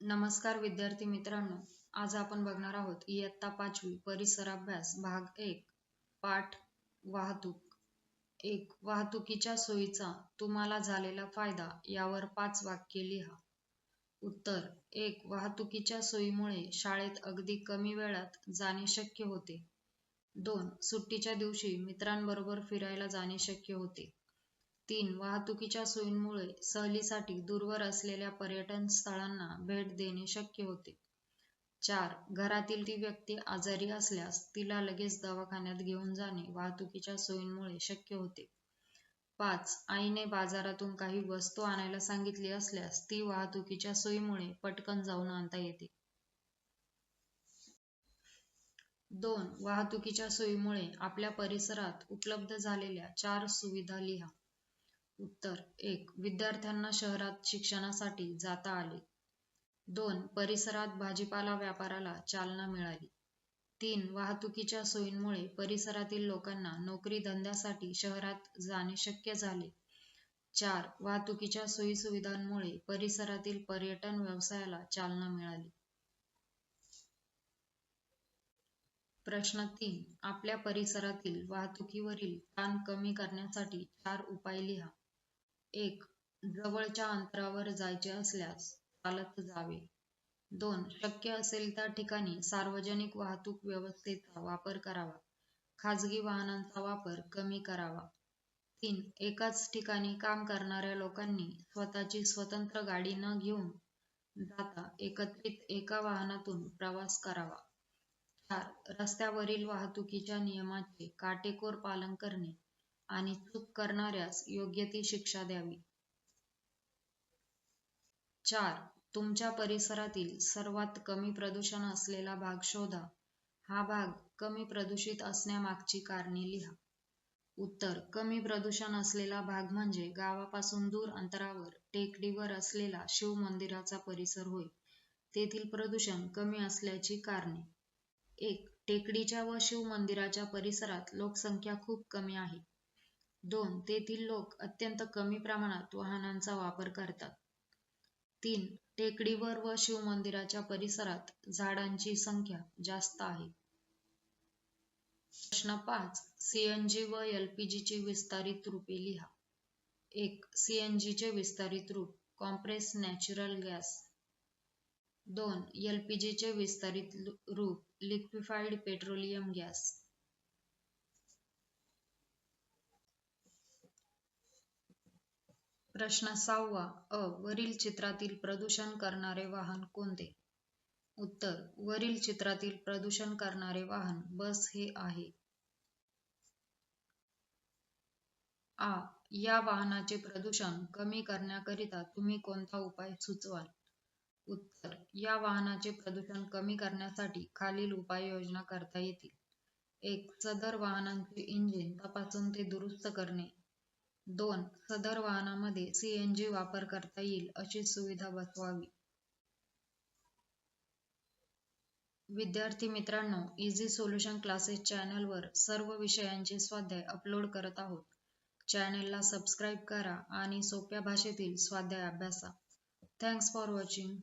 नमस्कार विद्यार्थी मित्रांनो आज आपण बघणार आहोत इयत्ता पाचवी परिसराभ्यास भाग एक पाठ वाहतूक. एक वाहतुकीच्या सोयीचा तुम्हाला झालेला फायदा यावर पाच वाक्य लिहा. उत्तर एक वाहतुकीच्या सोयीमुळे शाळेत अगदी कमी वेळात जाणे शक्य होते. दोन सुट्टीच्या दिवशी मित्रांबरोबर फिरायला जाणे शक्य होते. तीन वाहतुकीच्या सोयींमुळे सहलीसाठी दूरवर असलेल्या पर्यटन स्थळांना भेट देणे शक्य होते. चार घरातील ती व्यक्ती आजारी असल्यास तिला लगेच दवाखान्यात घेऊन जाणे वाहतुकीच्या सोयींमुळे शक्य होते. पाच आईने बाजारातून काही वस्तू आणायला सांगितली असल्यास ती वाहतुकीच्या सोयीमुळे पटकन जाऊन आणता येते. दोन वाहतुकीच्या सोयीमुळे आपल्या परिसरात उपलब्ध झालेल्या चार सुविधा लिहा. उत्तर एक विद्यार्थ्यांना शहरात शिक्षणासाठी जाता आले. दोन परिसरात भाजीपाला व्यापाराला चालना मिळाली. तीन वाहतुकीच्या सोयींमुळे परिसरातील लोकांना नोकरी धंद्यासाठी शहरात जाणे शक्य झाले. चार वाहतुकीच्या सोयी सुविधांमुळे परिसरातील पर्यटन व्यवसायाला चालना मिळाली. प्रश्न तीन आपल्या परिसरातील वाहतुकीवरील ताण कमी करण्यासाठी चार उपाय लिहा. एक जवळच्या अंतरावर जायचे असल्यास चालत जावे. दोन शक्य असेल त्या ठिकाणी सार्वजनिक वाहतूक व्यवस्थेचा वापर करावा. खाजगी वाहनांचा वापर कमी करावा. तीन एकाच ठिकाणी काम करणाऱ्या लोकांनी स्वतःची स्वतंत्र गाडी न घेऊन जाता एकत्रित एका वाहनातून प्रवास करावा. चार रस्त्यावरील वाहतुकीच्या नियमाचे काटेकोर पालन करणे. आणि चूक करणाऱ्यास योग्य ती शिक्षा द्यावी. चार तुमच्या परिसरातील सर्वात कमी प्रदूषण असलेला भाग शोधा. हा भाग कमी प्रदूषित असण्यामागची कारणे लिहा. उत्तर कमी प्रदूषण असलेला भाग म्हणजे गावापासून दूर अंतरावर टेकडीवर असलेला शिव मंदिराचा परिसर होय. तेथील प्रदूषण कमी असल्याची कारणे. एक टेकडीच्या व शिव मंदिराच्या परिसरात लोकसंख्या खूप कमी आहे. दोन तेथील लोक अत्यंत कमी प्रमाणात वाहनांचा वापर करतात. तीन टेकडीवर व शिवमंदिराच्या परिसरात झाडांची संख्या जास्त आहे. प्रश्न पाच सीएनजी व एलपीजीची विस्तारित रूपे लिहा. एक सीएनजीचे विस्तारित रूप कॉम्प्रेस नॅचरल गॅस दोन एलपीजीचे विस्तारित रूप लिक्विफाईड पेट्रोलियम गॅस प्रश्न सहावा अ वरील चित्रातील प्रदूषण करणारे वाहन कोणते? उत्तर वरील चित्रातील प्रदूषण करणारे वाहन बस हे आहे. आ या वाहनाचे प्रदूषण कमी करण्याकरिता तुम्ही कोणता उपाय सुचवाल? उत्तर या वाहनाचे प्रदूषण कमी करण्यासाठी खालील उपाययोजना करता येतील. एक सदर वाहनांचे इंजिन तपासून ते दुरुस्त करणे. दोन. सदर वाहनामध्ये सीएनजी वापर करता येईल अशी सुविधा बसवावी. विद्यार्थी मित्रांनो इझी सोल्युशन क्लासेस चॅनलवर सर्व विषयांचे स्वाध्याय अपलोड करत आहोत. चॅनलला सबस्क्राईब करा आणि सोप्या भाषेतील स्वाध्याय अभ्यासा. Thanks for watching